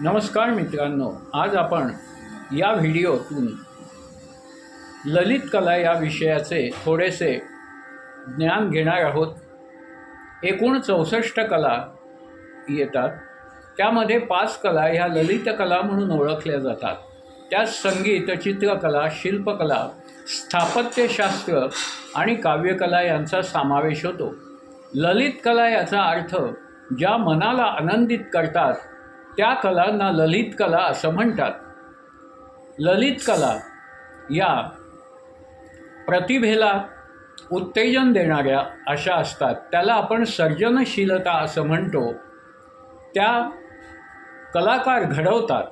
नमस्कार मित्रांनो आज आपण या व्हिडिओतून ललित कला या विषयाचे थोडेसे ज्ञान घेणार आहोत. एकूण चौसष्ट कला येतात. त्यामध्ये पाच कला ह्या ललित कला म्हणून ओळखल्या जातात. त्यात संगीत चित्रकला शिल्पकला स्थापत्यशास्त्र आणि काव्यकला यांचा समावेश होतो. ललित कला याचा अर्थ ज्या मनाला आनंदित करतात त्या कलांना ललित कला असं म्हणतात. ललित कला या प्रतिभेला उत्तेजन देणाऱ्या अशा असतात. त्याला आपण सर्जनशीलता असं म्हणतो. त्या कलाकार घडवतात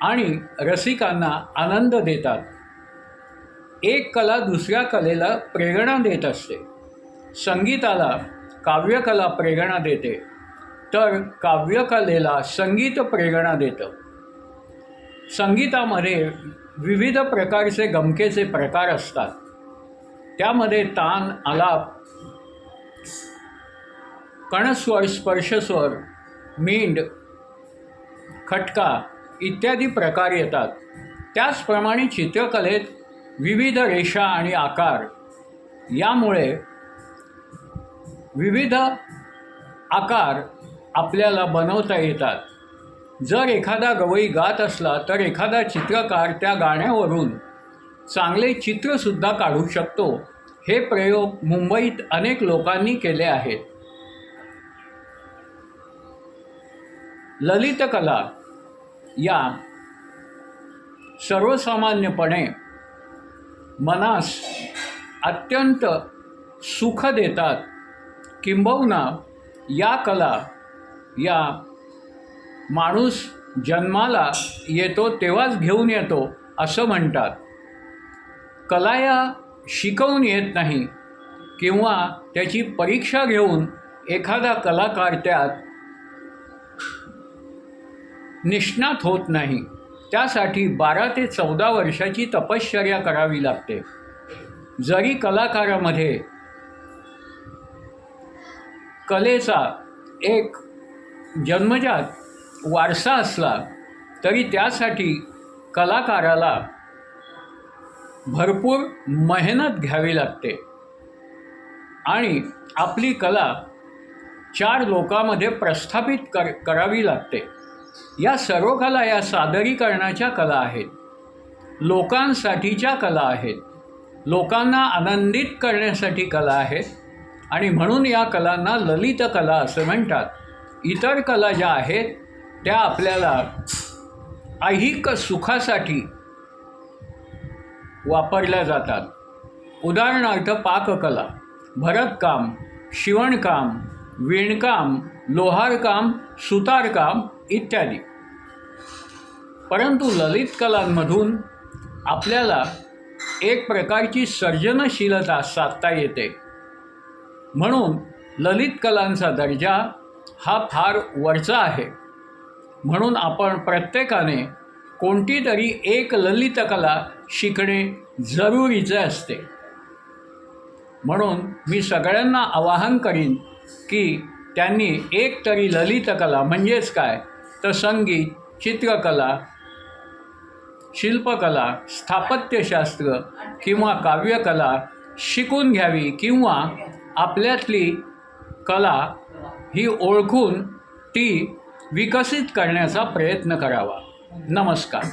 आणि रसिकांना आनंद देतात. एक कला दुसऱ्या कलेला प्रेरणा देत असते. संगीताला काव्यकला प्रेरणा देते. तर काव्यकलेला संगीत प्रेरणा देतं. संगीतामध्ये विविध प्रकारचे गमकेचे प्रकार असतात. त्यामध्ये तान आलाप कणस्वर स्पर्शस्वर मींड खटका इत्यादी प्रकार येतात. त्याचप्रमाणे चित्रकलेत विविध रेषा आणि आकार. यामुळे विविध आकार आपल्याला बनवता येतात. जर एखादा गवई गात असला तर एखादा चित्रकार त्या गाण्यावरून चांगले चित्रसुद्धा काढू शकतो. हे प्रयोग मुंबईत अनेक लोकांनी केले आहेत. ललितकला या सर्वसामान्यपणे मनास अत्यंत सुख देतात. किंबहुना या कला या माणूस जन्माला येतो तेव्हाच घेऊन येतो असं म्हणतात. कला या शिकवून येत नाही किंवा त्याची परीक्षा घेऊन एखादा कलाकार त्यात निष्णात होत नाही. त्यासाठी बारा ते चौदा वर्षाची तपश्चर्या करावी लागते. जरी कलाकारामध्ये कलेचा एक जन्मजात वारसा असला तरी त्यासाठी कलाकाराला भरपूर मेहनत घ्यावी लागते. आणि आपली कला चार लोकांमध्ये प्रस्थापित कर करावी लागते. या सर्व कला या सादरीकरणाच्या कला आहेत. लोकांसाठीच्या कला आहेत. लोकांना आनंदित करण्यासाठी कला आहेत. आणि म्हणून या कलांना ललित कला असं म्हणतात. इतर कला ज्या आहेत त्या आपल्याला ऐहिक सुखासाठी वापरल्या जातात. उदाहरणार्थ पाककला भरतकाम शिवणकाम विणकाम लोहारकाम सुतारकाम इत्यादी. परंतु ललित कलांमधून आपल्याला एक प्रकारची सर्जनशीलता साधता येते. म्हणून ललित कलांचा दर्जा हा फार वरचा आहे. म्हणून आपण प्रत्येकाने कोणती तरी एक ललित कला शिकणे जरुरीचे असते. म्हणून मी सगळ्यांना आवाहन करीन की त्यांनी एक तरी ललित कला म्हणजेच काय? तर संगीत चित्रकला शिल्पकला स्थापत्यशास्त्र किंवा काव्यकला शिकून घ्यावी किंवा आपल्यातली कला ही ओळखून ती विकसित करण्याचा प्रयत्न करावा. नमस्कार.